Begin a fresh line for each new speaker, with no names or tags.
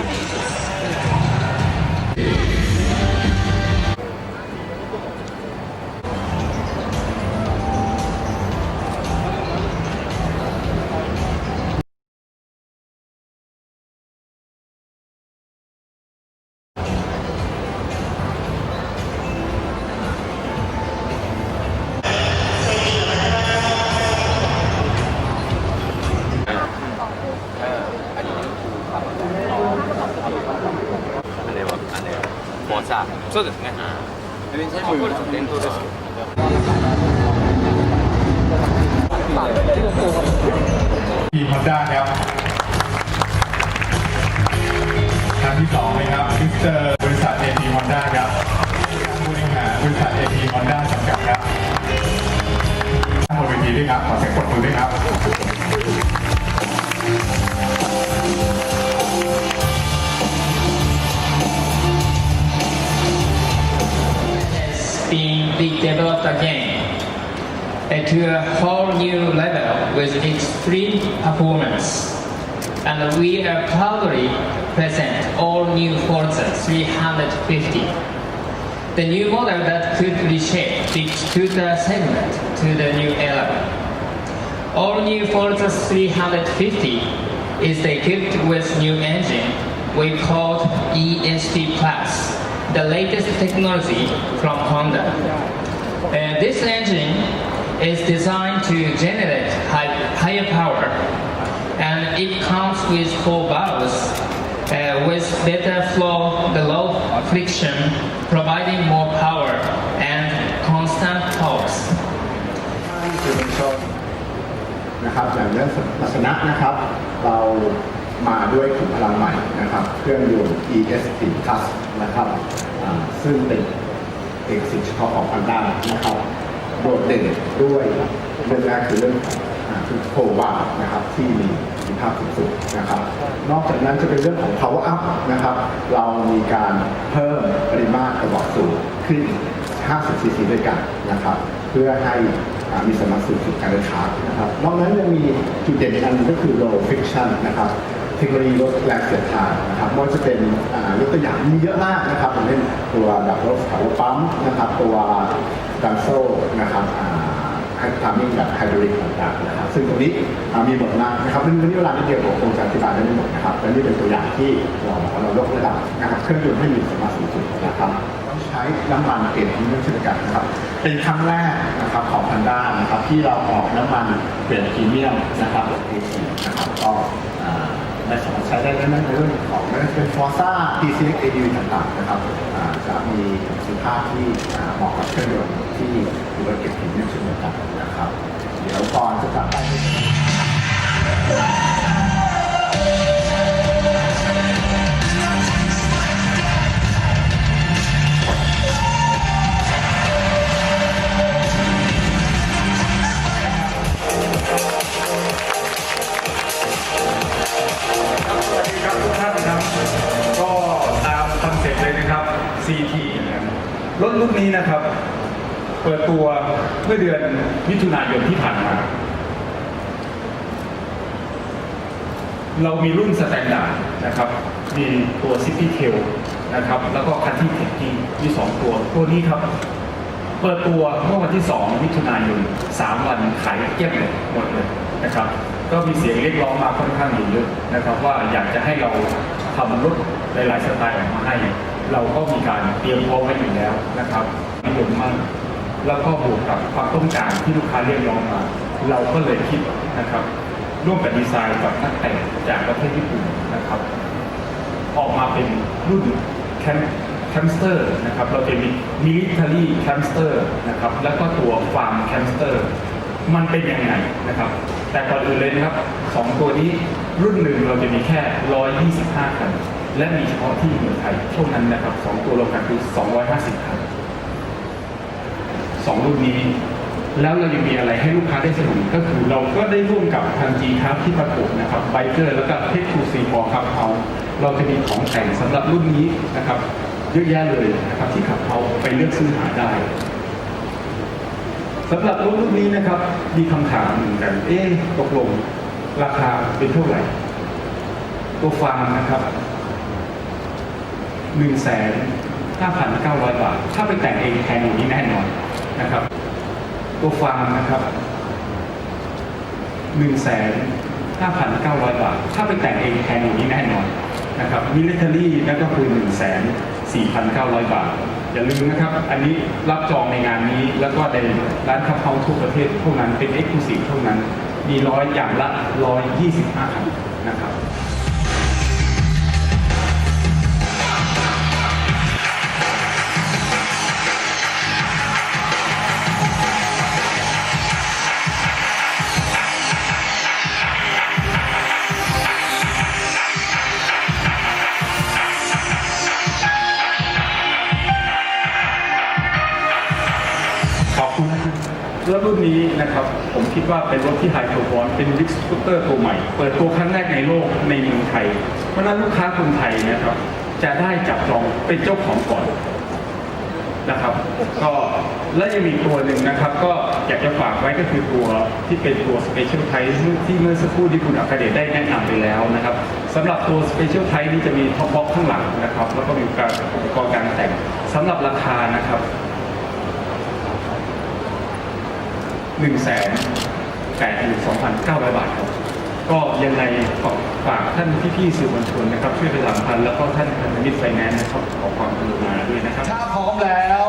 Thank you. さそうですね電車も伝統です
ทีมฮอนด้าครับครั้งที่สองนะครับมิสเตอร์บริษัทเอพีฮอนด้าครับผู้บริหารบริษัทเอพีฮอนด้าจำกัดครับท่านบนเวทีด้วยครับขอเสียงปรบมือด้วยครับ
developed again to a whole new level with extreme performance. And we are proudly present all new Forza 350. The new model that could reshape the scooter segment to the new era. All new Forza 350 is equipped with new engine we called ESP Plus, the latest technology from Honda Uh, this engine is designed to generate high, higher power and it comes with four valves uh, with better flow, the low friction, providing more power and constant torque.
สื่อมวลชนนะครับอย่างเรื่องลักษณะนะครับ เรามาด้วยขุมพลังใหม่นะครับ เครื่องยนต์ ESP Plus นะครับอ่าซึ่งเป็น เอกสิทธิ์เฉพาะของ Honda นะครับโดดเด่นด้วยเรื่องแรกคือเรื่องของอ่าคือโควานะครับที่มีประสิทธิภาพสูงนะครับ นอกจากนั้นจะเป็นเรื่องของ power up นะครับ เรามีการเพิ่มปริมาตรกระบอกสูบขึ้น 50ซีซีด้วยกันนะครับ เพื่อให้มีสมรรถสูงสุดการเดินทางนะครับ นอกนั้นยังมีจุดเด่นอีกอันหนึงก็คือ low friction นะครับ เทคโนโลยีลดแรงเสียดทานนะครับไม่ว่าจะเป็นยกตัวอย่างมีเยอะมากนะครับอย่างเช่นตัวดับรถเขาปั๊มนะครับตัวดันโซ่นะครับไฮทามิ่งแบบไฮดรอลิกต่างๆนะครับซึ่งตรงนี้มีหมดมากนะครับซึ่งวันนี้เวลาไม่เดียวผมคงจะอธิบายได้ไม่หมดนะครับและนี่เป็นตัวอย่างที่เราเรายกระดับนะครับเครื่องยนต์ให้มีสมรรถสูงสุดนะครับต้องใช้น้ำมันเกรดพรีเมียมเช่นกันนะครับเป็นครั้งแรกนะครับของ Honda นะครับที่เราออกน้ำมันเกรดพรีเมียมนะครับ A4 นะครับก็ อ่าในสามารถใช้ได้ในเรื่องของไม่ว่าจะเป็นฟอร์ซ่าทีซีเอดีต่างๆนะครับจะมีประสิทธิภาพที่เหมาะกับเครื่องยนต์ที่ถือว่าเก็บพรีเมียมเช่นเดียวกันนะครับ เดี๋ยวก่อนจะกลับไป
รถรุ่นนี้นะครับ เปิดตัวเมื่อเดือนมิถุนายนที่ผ่านมา เรามีรุ่นสแตนดาร์ดนะครับ มีตัว City Tail นะครับ แล้วก็คันที่เทคกี้มีสองตัว ตัวนี้ครับ เปิดตัวเมื่อวันที่ 2 มิถุนายน 3 วันขายเกลี้ยงเลยหมดเลยนะครับ ก็มีเสียงเรียกร้องมาค่อนข้างเยอะนะครับ ว่าอยากจะให้เราทำรถหลายๆสไตล์ออกมาให้ เราก็มีการเตรียมพร้อมไว้อยู่แล้วนะครับนิยมมากแล้วก็บวกกับความต้องการที่ลูกค้าเรียกร้องมา เราก็เลยคิดนะครับ ร่วมกับดีไซน์กับนักแต่งจากประเทศญี่ปุ่นนะครับ ออกมาเป็นรุ่นแคมแคมสเตอร์นะครับ เราจะมีมิลิเ a อรี่แคมสเตอร์นะครับ แล้วก็ตัวฟาร์มแคมสเตอร์มันเป็นยังไงนะครับ แต่ก่อนอื่นเลยนะครับสองตัวนี้รุ่นหนึ่งเราจะมีแค่ 125คัน และมีเฉพาะที่เมืองไทยเท่านั้นนะครับสองตัวรวมกันคือ 250คันสองรุ่นนี้ แล้วเรายังมีอะไรให้ลูกค้าได้สนุนก็คือเราก็ได้ร่วมกับทางจีครับที่ประกบนะครับไบเกอร์แล้วก็เทคทูซีฟอร์ครับเขาเราจะมีของแต่งสำหรับรุ่นนี้นะครับเยอะแยะเลยนะครับที่ขับเขาไปเลือกซื้อหาได้สำหรับรถรุ่นนี้นะครับ มีคำถามเหมือนกัน เอ๊ะตกลง ราคาเป็นเท่าไหร่ ตัวฟางนะครับ 1นึ่งแสนห้าพันเก้าร้อยบาท ถ้าไปแต่งเองแพงอย่างนี้แน่นอนนะครับ ตัวฟางนะครับ1นึ่งแสนห้าพันเก้าร้อยบาท ถ้าไปแต่งเองแพงอย่างนี้แน่นอนนะครับมิลิเทอรี่นั่นก็คือ1นึ่งแสนสี่พันเก้าร้อยบาท อย่าลืมนะครับ อันนี้รับจองในงานนี้แล้วก็ในร้านคับเฮาทั่วประเทศเท่านั้นเป็นเอ็กซ์คลูซีฟเท่านั้น มีร้อยอย่างละร้อยยี่สิบห้าคันนะครับ แล้วรุ่นนี้นะครับผมคิดว่าเป็นรถที่ไฮโ e ร f อนเป็นวิกสกูตเตอร์ตัวใหม่ เปิดตัวครั้งแรกในโลกในเมืองไทย เพราะนั้นลูกค้าคนไทยนะครับ จะได้จับจองเป็นเจ้าของก่อนนะครับ ก็และยังมีตัวหนึ่งนะครับ ก็อยากจะฝากไว้ก็คือตัวที่เป็นตัว Special Type ที่เมื่อสักครู่ที่คุณอัคเดชได้แนะนำไปแล้วนะครับสำหรับตัว Special Type นี้จะมีท็อปบ็อกข้างหลังนะครับ แล้วก็มีการอุปกรณ์การแต่งสำหรับราคานะครับ หนึ่งแสนแปดหมื่นสองพันเก้าร้อยบาทครับ ก็ยังไงขอฝากท่านพี่ๆสื่อมวลชนนะครับ ช่วยประชาสัมพันธ์แล้วก็ท่านพันธมิตรไฟแนนซ์นะครับขอความกรุณาด้วยนะครับ
ถ้าพร้อมแล้ว